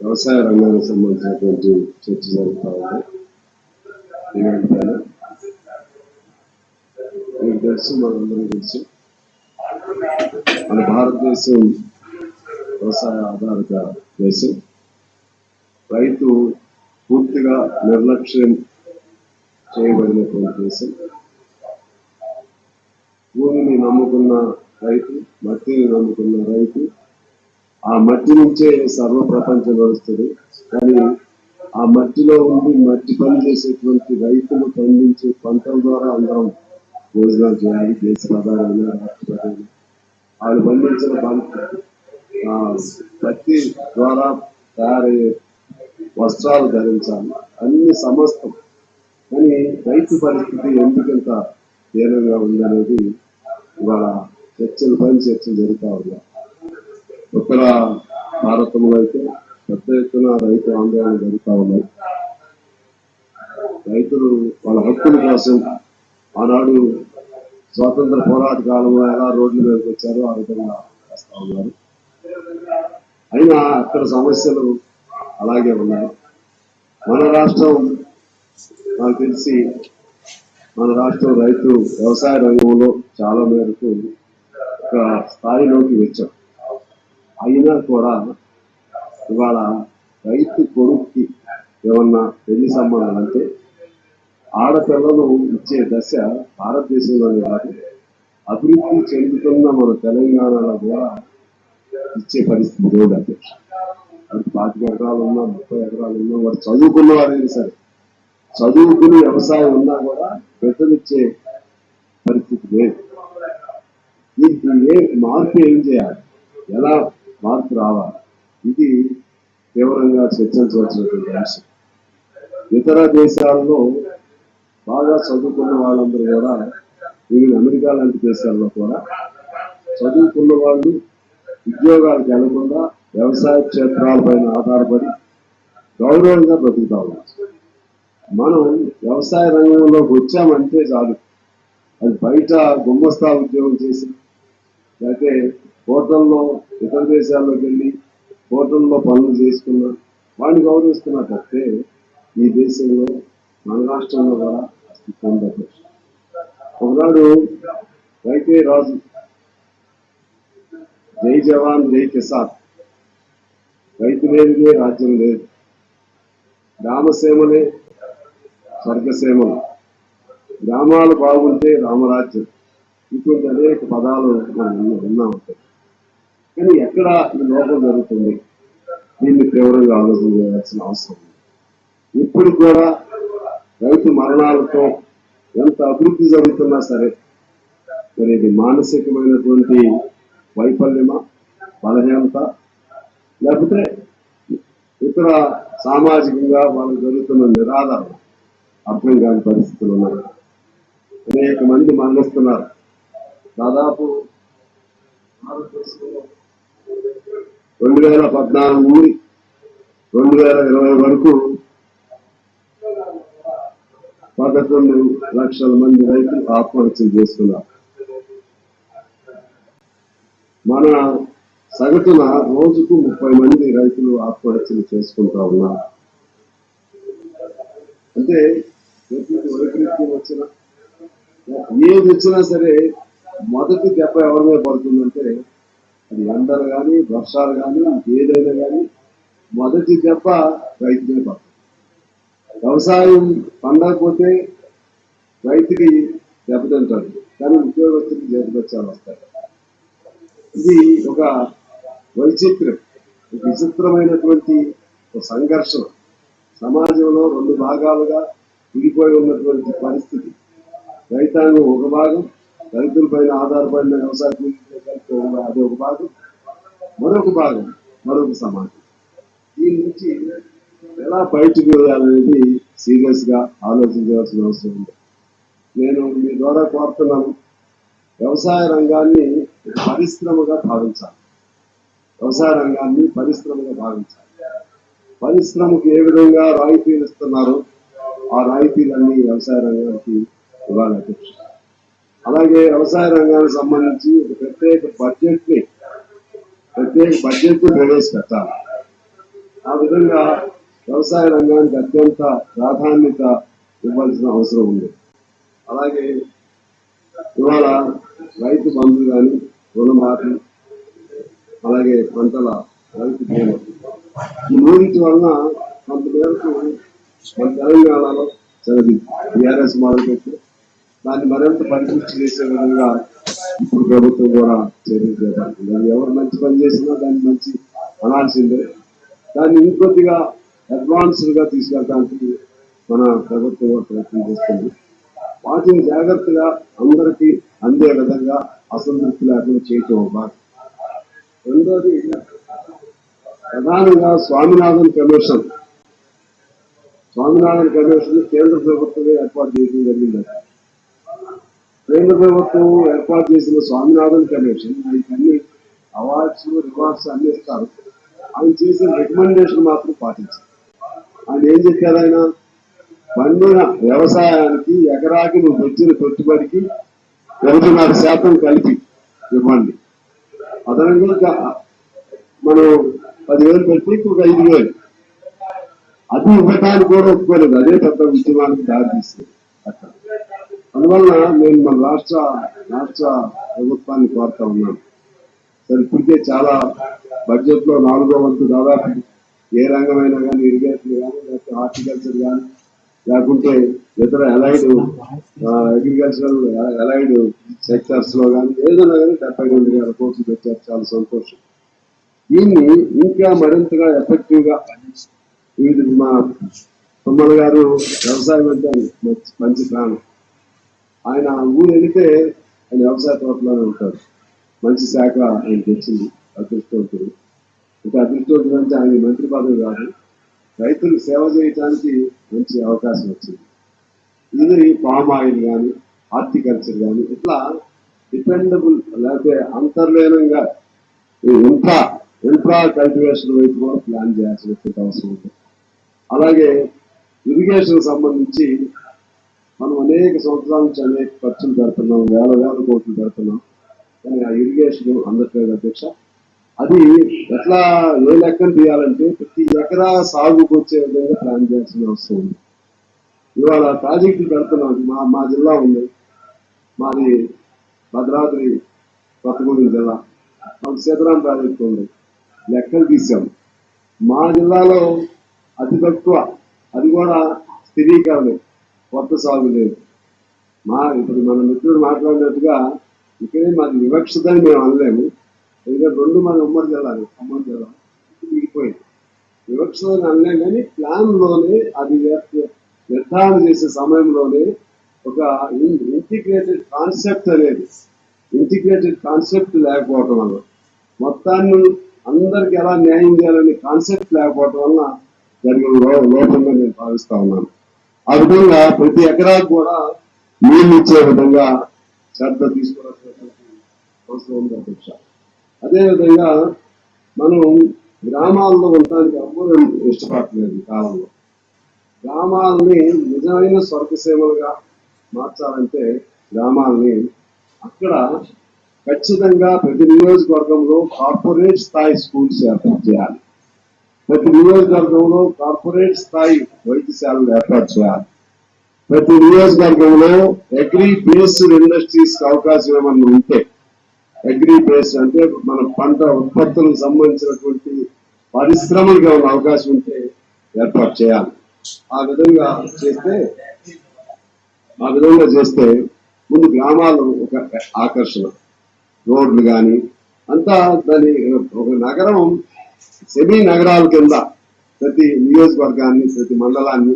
వ్యవసాయ రంగానికి సంబంధించినటువంటి చర్చ జరుగుతా ఉంది ఈవెంట్ మీకు తెలుసు మనందరం తెలుసు. మన భారతదేశం వ్యవసాయ ఆధారిత దేశం. రైతు పూర్తిగా నిర్లక్ష్యం చేయబడినటువంటి దేశం. భూమిని నమ్ముకున్న రైతు మట్టిని నమ్ముకున్న రైతు ఆ మట్టి నుంచే సర్వ ప్రపంచం నడుస్తుంది. కానీ ఆ మట్టిలో ఉండి మట్టి పని చేసేటువంటి రైతులు పండించే పంటల ద్వారా అందరం భోజనాలు చేయాలి. దేశ ప్రధానమైన రాష్ట్రపతి వాళ్ళు పండించిన పంట ఆ, పత్తి ద్వారా తయారయ్యే వస్త్రాలు ధరించాలి. అన్ని సమస్తం. కానీ రైతు పరిస్థితి ఎందుకంత తీవ్రంగా ఉందనేది ఇవాళ చర్చలు పైన చర్చలు జరుగుతూ ఉన్నాయి. ఉత్తర భారతంలో అయితే పెద్ద ఎత్తున రైతు ఆందోళన జరుగుతూ ఉన్నాయి. రైతులు వాళ్ళ హక్కుల కోసం ఆనాడు స్వాతంత్ర పోరాట కాలంలో ఎలా రోడ్ల మీదకి వచ్చారో ఆ విధంగా వస్తా ఉన్నారు. అయినా అక్కడ సమస్యలు అలాగే ఉన్నాయి. మన రాష్ట్రం నాకు తెలిసి మన రాష్ట్రం రైతు వ్యవసాయ రంగంలో చాలా మేరకు ఒక స్థాయిలోకి వచ్చాం. అయినా కూడా ఇవాళ రైతు కొడుక్కి ఏమన్నా పెళ్ళి సంబంధం అంటే ఆడపిల్లలు ఇచ్చే దశ భారతదేశంలోనే కాదు అభివృద్ధి చెందుతున్న మన తెలంగాణలో కూడా ఇచ్చే పరిస్థితి లేదు అధ్యక్ష అది పాతిక ఎకరాలు ఉన్నా ముప్పై ఎకరాలు ఉన్నా వాడు చదువుకున్న వాడైనా సరే చదువుకుని వ్యవసాయం ఉన్నా కూడా పెద్దలిచ్చే పరిస్థితి లేదు. దీనికి ఏ మార్పు ఏం చేయాలి? ఎలా మార్పు రావాలి. ఇది తీవ్రంగా చర్చించవలసినటువంటి అంశం. ఇతర దేశాల్లో బాగా చదువుకున్న వాళ్ళందరూ కూడా ఈవెన్ అమెరికా లాంటి దేశాల్లో కూడా చదువుకున్న వాళ్ళు ఉద్యోగాలకు వెళ్ళకుండా వ్యవసాయ క్షేత్రాలపైన ఆధారపడి గౌరవంగా బ్రతుకుతా మనం వ్యవసాయ రంగంలోకి వచ్చామంటే చాలు. అది బయట గుమ్మస్తా ఉద్యోగం చేసి లేకపోతే హోటల్లో ఇతర దేశాల్లోకి వెళ్ళి హోటల్లో పనులు చేసుకున్న వాడిని గౌరవిస్తున్నా తప్పే ఈ దేశంలో మన రాష్ట్రంలో కూడా అస్తిత్వం ఒకనాడు రైతే రాజు జై జవాన్ జై కిసాన్. రైతు లేనిదే రాజ్యం లేదు. గ్రామసీమలే స్వర్గసీమలు. గ్రామాలు బాగుంటే రామరాజ్యం. ఇటువంటి అనేక పదాలు మనం విన్న- విన్నాం. కానీ ఎక్కడ లోపం జరుగుతుంది? దీన్ని తీవ్రంగా ఆలోచన చేయాల్సిన అవసరం ఇప్పుడు కూడా రైతు మరణాలతో ఎంత అభివృద్ధి జరుగుతున్నా సరే మరి ఇది మానసికమైనటువంటి వైఫల్యమా? బలహీనత? లేకపోతే ఇతర సామాజికంగా వాళ్ళు జరుగుతున్న నిరాధారణ అర్థం కాని పరిస్థితులు ఉన్నాయి. అనేక మంది మరణిస్తున్నారు. దాదాపు భారతదేశంలో రెండు వేల పద్నాలుగు నుండి రెండు వేల ఇరవై వరకు పదకొండు లక్షల మంది రైతులు ఆత్మహత్యలు చేసుకున్నారు. మన సగటున రోజుకు ముప్పై మంది రైతులు ఆత్మహత్యలు చేసుకుంటా ఉన్నారు. అంటే ప్రకృతి వైపరీత్యం వచ్చిన ఏది వచ్చినా సరే మొదటి దెబ్బ ఎవరి మీద పడుతుందంటే అది ఎండలు కానీ వర్షాలు కానీ ఏదైనా కానీ మొదటి దెబ్బ రైతు పడుతుంది వ్యవసాయం పండకపోతే రైతుకి దెబ్బతింటాడు కానీ ఉద్యోగస్తుకి చేతికొచ్చాలు వస్తాయి ఇది ఒక వైచిత్రం విచిత్రమైనటువంటి ఒక సంఘర్షణ. సమాజంలో రెండు భాగాలుగా విడిపోయి ఉన్నటువంటి పరిస్థితి. రైతాంగం ఒక భాగం రైతులపైన ఆధారపడిన వ్యవసాయ అది ఒక భాగం మరొక భాగం మరొక సమాజం. దీని నుంచి ఎలా బయటకు వెళ్ళాలనేది సీరియస్గా ఆలోచించాల్సిన అవసరం ఉంది. నేను మీ ద్వారా కోరుతున్నాను వ్యవసాయ రంగాన్ని పరిశ్రమగా భావించాలి. వ్యవసాయ రంగాన్ని పరిశ్రమగా భావించాలి. పరిశ్రమకు ఏ విధంగా రాయితీలు ఇస్తున్నారో ఆ రాయితీలన్నీ వ్యవసాయ రంగానికి ఇవ్వాలి అలాగే వ్యవసాయ రంగానికి సంబంధించి ఒక ప్రత్యేక బడ్జెట్ని ప్రత్యేక బడ్జెట్ని ప్రవేశపెట్టాలి. ఆ విధంగా వ్యవసాయ రంగానికి అత్యంత ప్రాధాన్యత ఇవ్వాల్సిన అవసరం ఉంది. అలాగే ఇవాళ రైతు బంధువు కానీ రుణమాఫీ అలాగే పంటల రైతు బీమా. ఈ మూడింటి వలన కొంతమేరకు మన తెలంగాణలో చదివి టీఆర్ఎస్ మార్కెట్ దాన్ని మరింత పరిపుష్టి చేసే విధంగా ఇప్పుడు ప్రభుత్వం కూడా చర్యలు చేపడుతుంది అది ఎవరు మంచి పని చేసినా దాన్ని మంచి అనాల్సిందే. దాన్ని ఇంకొద్దిగా అడ్వాన్స్డ్గా తీసుకెళ్ళడానికి మన ప్రభుత్వం ప్రయత్నం చేస్తుంది. వాటిని జాగ్రత్తగా అందరికీ అందే విధంగా అసంతృప్తి లేకుండా చేయటం బాధ రెండోది ప్రధానంగా స్వామినాథన్ కమిషన్. స్వామినాథన్ కమిషన్ కేంద్ర ప్రభుత్వమే ఏర్పాటు చేయడం జరిగింది కేంద్ర ప్రభుత్వం ఏర్పాటు చేసిన స్వామినాథన్ కమిషన్ ఆయనకి అన్ని అవార్డ్స్ రివార్డ్స్ అన్ని ఇస్తారు. ఆయన చేసిన రికమెండేషన్ మాత్రం పాటించారు ఆయన ఏం చెప్పారు ఆయన? పండిన వ్యవసాయానికి ఎకరాకి నువ్వు పెట్టిన పెట్టుబడికి ఒకటిన్నర శాతం కలిపి ఇవ్వండి. అదనంగా మనం పదివేలు పెట్టి ఒక ఐదు వేలు అది ఇవ్వటానికి కూడా ఒప్పుకోలేదు. అదే పెద్ద ఉద్యమానికి దారితీస్తుంది అక్కడ అందువల్ల నేను మన రాష్ట్ర రాష్ట్ర ప్రభుత్వాన్ని కోరుతా ఉన్నాను. సరే ఇప్పటికే చాలా బడ్జెట్లో నాలుగో వంతు దాదాపు ఏ రంగమైనా కానీ ఇరిగేషన్ కానీ లేకపోతే హార్టికల్చర్ కానీ లేకుంటే ఇతర అలైడ్ అగ్రికల్చరల్ అలైడ్ సెక్టర్స్లో కానీ ఏదైనా కానీ డెబ్బై రెండు వేల కోట్లు పెట్టారు. చాలా సంతోషం. దీన్ని ఇంకా మరింతగా ఎఫెక్టివ్గా వీటి మా తుమ్మల గారు వ్యవసాయం అంటే మంచి మంచి ప్రాణం. ఆయన ఊరు వెళితే ఆయన వ్యవసాయ తోటలోనే ఉంటాడు మంచి శాఖ ఆయన వచ్చింది అదృష్టవంతుడు. ఇంకా అదృష్టవంతుడు అంటే ఆయన మంత్రి పదవి కాదు. రైతులు సేవ చేయడానికి మంచి అవకాశం వచ్చింది. ఇది పామ్ ఆయిల్ కానీ హార్టికల్చర్ కానీ ఇట్లా డిపెండబుల్ లేకపోతే అంతర్లీనంగా ఇంట్రా ఇంట్రా కల్టివేషన్ వైపు కూడా ప్లాన్ చేయాల్సినటువంటి అవసరం ఉంది అలాగే ఇరిగేషన్ సంబంధించి మనం అనేక సంవత్సరాల నుంచి అనేక ఖర్చులు పెడుతున్నాం వేల వేల కోట్లు పెడుతున్నాం. కానీ ఆ ఇరిగేషన్ అందట్లేదు అధ్యక్ష అది ఎట్లా ఏ లెక్కలు తీయాలంటే ప్రతి ఎకరా సాగుకు వచ్చే విధంగా ప్లాన్ చేయాల్సిన అవసరం ఉంది. ఇవాళ ప్రాజెక్టులు పెడుతున్నాం మా మా జిల్లా ఉంది. మాది భద్రాద్రి కొత్తగూడెం జిల్లా. మాకు సీతారాం ప్రాజెక్టు ఉంది. లెక్కలు తీసాం మా జిల్లాలో అతి తక్కువ అది కూడా స్థిరీకరణ. కొత్త సాగు లేదు. మా ఇప్పుడు మన మిత్రుడు మాట్లాడినట్టుగా ఇక్కడే మాది వివక్షతని మేము అనలేము. ఎందుకంటే రెండు మన ఉమ్మడి జిల్లాలు ఖమ్మం జిల్లా మిగిలిపోయింది వివక్షతని అనలేం కానీ ప్లాన్లోనే అది నిర్ధారణ చేసే సమయంలోనే ఒక ఇంటిగ్రేటెడ్ కాన్సెప్ట్ అనేది ఇంటిగ్రేటెడ్ కాన్సెప్ట్ లేకపోవటం వల్ల మొత్తాన్ని అందరికి ఎలా న్యాయం చేయాలనే కాన్సెప్ట్ లేకపోవటం వల్ల జరిగిన లో- లోపంగా నేను భావిస్తా ఉన్నాను. ఆ విధంగా ప్రతి ఎకరాకు కూడా నీళ్ళు ఇచ్చే విధంగా శ్రద్ధ తీసుకోవాల్సినటువంటి అవసరం ఉంది అధ్యక్ష. అదేవిధంగా మనం గ్రామాల్లో ఉండడానికి ఎవ్వరూ ఇష్టపడలేదు ఈ కాలంలో. గ్రామాలని నిజమైన స్వర్గసీమలుగా మార్చాలంటే గ్రామాలని అక్కడ ఖచ్చితంగా ప్రతి నియోజకవర్గంలో కార్పొరేట్ స్థాయి స్కూల్స్ ఏర్పాటు చేయాలి. ప్రతి నియోజకవర్గంలో కార్పొరేట్ స్థాయి వైద్యశాలలు ఏర్పాటు చేయాలి. ప్రతి నియోజకవర్గంలో అగ్రి బేస్డ్ ఇండస్ట్రీస్ అవకాశం ఏమన్నా ఉంటే అగ్రి బేస్డ్ అంటే మన పంట ఉత్పత్తులకు సంబంధించినటువంటి పరిశ్రమలకు ఏమైనా అవకాశం ఉంటే ఏర్పాటు చేయాలి. ఆ విధంగా చేస్తే ఆ విధంగా చేస్తే ముందు గ్రామాలు ఒక ఆకర్షణ. రోడ్లు కానీ అంతా దాని ఒక నగరం సెమీ నగరాల కింద ప్రతి నియోజకవర్గాన్ని ప్రతి మండలాన్ని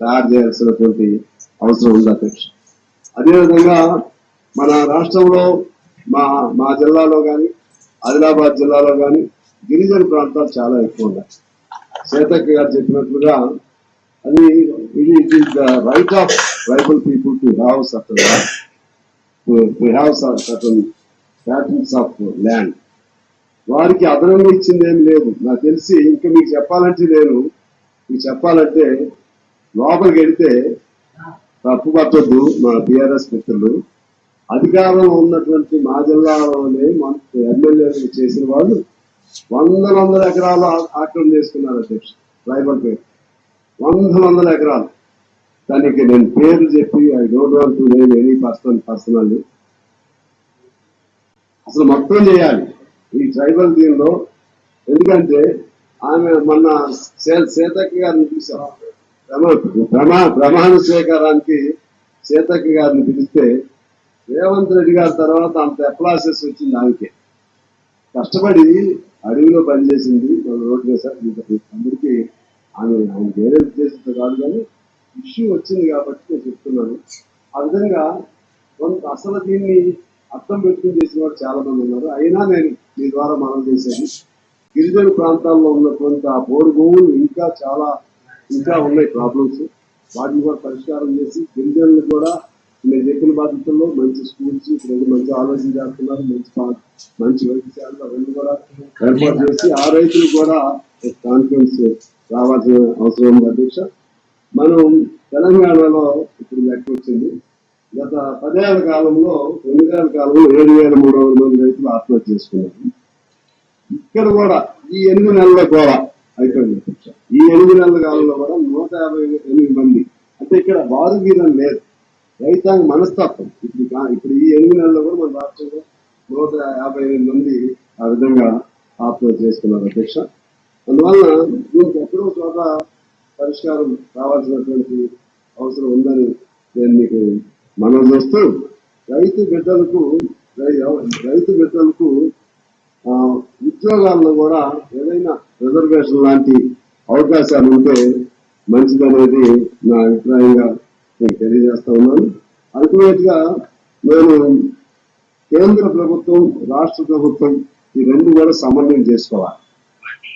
తయారు చేయాల్సినటువంటి అవసరం ఉంది అధ్యక్ష. అదేవిధంగా మన రాష్ట్రంలో మా మా జిల్లాలో కానీ ఆదిలాబాద్ జిల్లాలో కానీ గిరిజన ప్రాంతాలు చాలా ఎక్కువ ఉన్నాయి. సీతక్క గారు చెప్పినట్లుగా అది ఇది it is the right of tribal people to have certain to have certain patterns of land వారికి అదనంగా ఇచ్చింది ఏం లేదు. నాకు తెలిసి ఇంకా మీకు చెప్పాలంటే నేను మీకు చెప్పాలంటే లోపలికి వెళితే తప్పు పట్టద్దు మా టిఆర్ఎస్ మిత్రులు. అధికారంలో ఉన్నటువంటి మా జిల్లాలోనే మన ఎమ్మెల్యేలు చేసిన వాళ్ళు వందల వందల ఎకరాలు ఆక్రమణ చేసుకున్నారు అధ్యక్ష ట్రైబల్ పేరు. వందల వందల ఎకరాలు. దానికి నేను పేరు చెప్పి I don't want to name any person personal అసలు మొత్తం చేయాలి. ట్రైబల్ దీనిలో ఎందుకంటే ఆమె మొన్న సే- సీతక్క గారిని చూసాం ప్రమా- ప్రమా ప్రమాణ స్వీకారానికి సీతక్క గారిని పిలిస్తే రేవంత్ రెడ్డి గారి తర్వాత అంత అప్లాసెస్ వచ్చింది ఆమెకే. కష్టపడి అడవిలో పనిచేసింది మన రోడ్డు మీద అందరికీ ఆమె ఆయన వేరే ఉద్దేశంతో కాదు కానీ ఇష్యూ వచ్చింది కాబట్టి నేను చెప్తున్నాను. ఆ విధంగా కొంత అసలు దీన్ని అర్థం పెట్టుకుని చేసిన వారు చాలా మంది ఉన్నారు. అయినా నేను మీ ద్వారా మనం చేసేది గిరిజన ప్రాంతాల్లో ఉన్న కొంత బోరు ఇంకా చాలా ఇంకా ఉన్నాయి ప్రాబ్లమ్స్ వాటిని కూడా పరిష్కారం చేసి గిరిజనులు కూడా నేను చెప్పిన బాధ్యతల్లో మంచి స్కూల్స్ ఇప్పుడు మంచి ఆలోచన చేస్తున్నారు మంచి మంచి వైద్యశాలలు అవన్నీ కూడా ఏర్పాటు చేసి ఆ రైతులు కూడా కాన్ఫిడెన్స్ రావాల్సిన అవసరం ఉంది. అధ్యక్ష మనం తెలంగాణలో ఇప్పుడు లెక్క వచ్చింది గత పదేళ్ళ కాలంలో ఎనిమిదేళ్ళ కాలంలో ఏడు వేల మూడు వందల మంది రైతులు ఆత్మహత్య చేసుకున్నారు. ఇక్కడ కూడా ఈ ఎనిమిది నెలల కూడా అయిపోయింది ఈ ఎనిమిది నెలల కాలంలో కూడా నూట యాభై ఎనిమిది మంది. అంటే ఇక్కడ వారుగీరం లేదు. రైతాంగ మనస్తత్వం. ఇప్పుడు ఇప్పుడు ఈ ఎనిమిది నెలల్లో కూడా మన రాష్ట్రంలో నూట యాభై ఎనిమిది మంది ఆ విధంగా ఆత్మహత్య చేసుకున్నారు అధ్యక్ష. అందువల్ల దీనికి ఎక్కడో చోట పరిష్కారం కావాల్సినటువంటి అవసరం ఉందని నేను మీకు మనం చేస్తూ రైతు బిడ్డలకు రైతు బిడ్డలకు ఉద్యోగాల్లో కూడా ఏదైనా రిజర్వేషన్ లాంటి అవకాశాలు ఉంటే మంచిదనేది నా అభిప్రాయంగా నేను తెలియజేస్తా ఉన్నాను. అల్టిమేట్గా నేను కేంద్ర ప్రభుత్వం రాష్ట్ర ప్రభుత్వం ఈ రెండు కూడా సమన్వయం చేసుకోవాలి.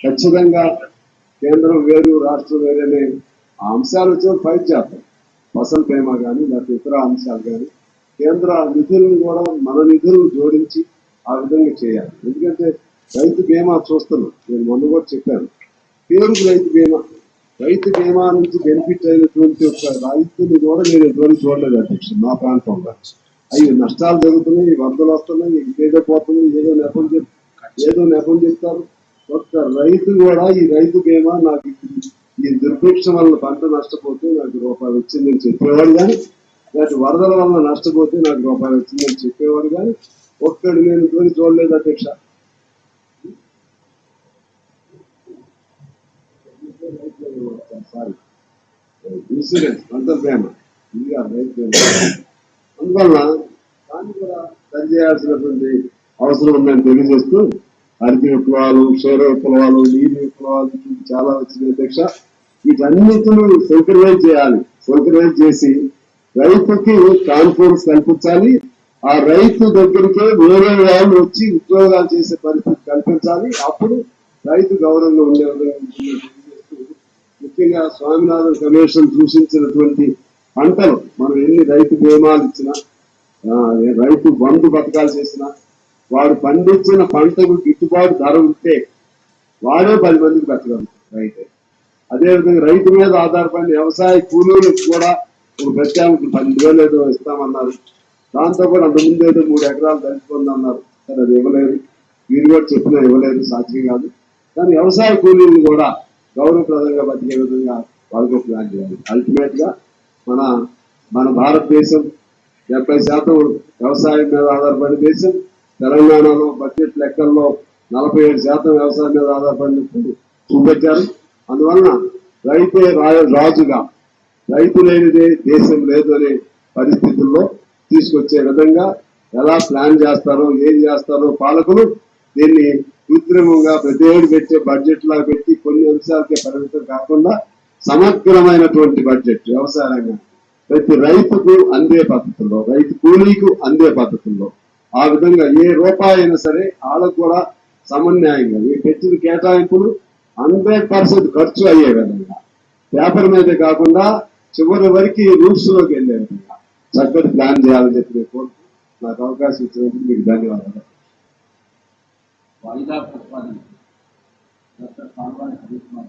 ఖచ్చితంగా కేంద్రం వేరు రాష్ట్రం వేరేనే ఆ అంశాలు వచ్చి ఫైట్ చేస్తాం. ఫసల్ బీమా కానీ లేకపోతే ఇతర అంశాలు కానీ కేంద్ర నిధులను కూడా మన నిధులను జోడించి ఆ విధంగా చేయాలి. ఎందుకంటే రైతు బీమా చూస్తున్నాం. నేను మొన్న కూడా చెప్పాను. పేరుకు రైతు బీమా. రైతు బీమా నుంచి బెనిఫిట్ అయినటువంటి ఒక రైతుని కూడా నేను ఎటువంటి చూడలేదు అధ్యక్షుడు మా ప్రాంతంలో. అవి నష్టాలు జరుగుతున్నాయి వరదలు వస్తున్నాయి ఏదో పోతుంది ఏదో నెపం చెప్ ఏదో నెపం చెప్తారు. ఒక్క రైతు కూడా ఈ రైతు బీమా నాకు ఈ దుర్భిక్షం వల్ల పంట నష్టపోతే నాకు రూపాయి వచ్చిందని చెప్పేవాడు కానీ లేకపోతే వరదల వల్ల నష్టపోతే నాకు రూపాయి వచ్చిందని చెప్పేవాడు కానీ ఒక్కడు నేను ఇటువంటి చూడలేదు అధ్యక్ష. సారీ. ఇన్సూరెన్స్ పంట ప్రేమ ఇది రైతు బీమా అందువల్ల దాన్ని కూడా సరి చేయాల్సినటువంటి అవసరం ఉందని తెలియజేస్తూ అరటి విప్లవాలు క్షీర విప్లవాలు నీటి విప్లవాలు చాలా వచ్చినాయి అధ్యక్ష. వీటన్నిటిని సెంక్రవైజ్ చేయాలి. సెంక్రవైజ్ చేసి రైతుకి కాన్ఫిడెన్స్ కల్పించాలి. ఆ రైతు దగ్గరికే వేరే వాళ్ళు వచ్చి ఉద్యోగాలు చేసే పరిస్థితి కల్పించాలి. అప్పుడు రైతు గౌరవంగా ఉండే ముఖ్యంగా స్వామినాథన్ కమిషన్ సూచించినటువంటి పంటలు మనం ఎన్ని రైతు బీమాలు ఇచ్చినా రైతు బంధు పథకాలు చేసినా వాడు పండించిన పంటకు గిట్టుబాటు ధర ఉంటే వాడే పది మందికి పెట్టగలరు రైతు. అదేవిధంగా రైతు మీద ఆధారపడిన వ్యవసాయ కూలీలకు కూడా ఇప్పుడు ప్రత్యేక పన్నెండు వేలు ఏదో ఇస్తామన్నారు. దాంతో కూడా అంతకుముందు ఏదో మూడు ఎకరాలు దళిపోంది అన్నారు సరే అది ఇవ్వలేదు. వీరు కూడా చెప్పినా ఇవ్వలేదు. సాధ్యం కాదు. కానీ వ్యవసాయ కూలీలను కూడా గౌరవప్రదంగా బతికే విధంగా వాళ్ళకు ప్లాన్ చేయాలి. అల్టిమేట్గా మన మన భారతదేశం డెబ్బై శాతం వ్యవసాయం మీద ఆధారపడిన దేశం. తెలంగాణలో బడ్జెట్ లెక్కల్లో నలభై ఏడు శాతం వ్యవసాయం మీద ఆధారపడినప్పుడు చూపెట్టారు అందువలన రైతే రాజుగా రైతు లేనిదే దేశం లేదు అనే పరిస్థితుల్లో తీసుకొచ్చే విధంగా ఎలా ప్లాన్ చేస్తారో ఏం చేస్తారో పాలకులు దీన్ని కృత్రిమంగా ప్రతి ఏడు పెట్టే బడ్జెట్ లా పెట్టి కొన్ని అంశాలకే పరిమితం కాకుండా సమగ్రమైనటువంటి బడ్జెట్ వ్యవసాయ రంగం ప్రతి రైతుకు అందే పద్ధతుల్లో రైతు కూలీకు అందే పద్ధతుల్లో ఆ విధంగా ఏ రూపాయి అయినా సరే వాళ్ళకు కూడా సమన్యాయంగా ఈ పెట్టిన కేటాయింపులు హండ్రెడ్ పర్సెంట్ ఖర్చు అయ్యే విధంగా. పేపర్ మీద కాకుండా చివరి వరకు రూట్స్లోకి వెళ్ళే విధంగా. చక్కటి ప్లాన్ చేయాలని చెప్పి నేను కోరుతూ నాకు అవకాశం ఇచ్చినందుకు మీకు ధన్యవాదాలు. వాయిదా ప్రతిపాదన. డాక్టర్ కాల్వాయి హరీష్ బాబు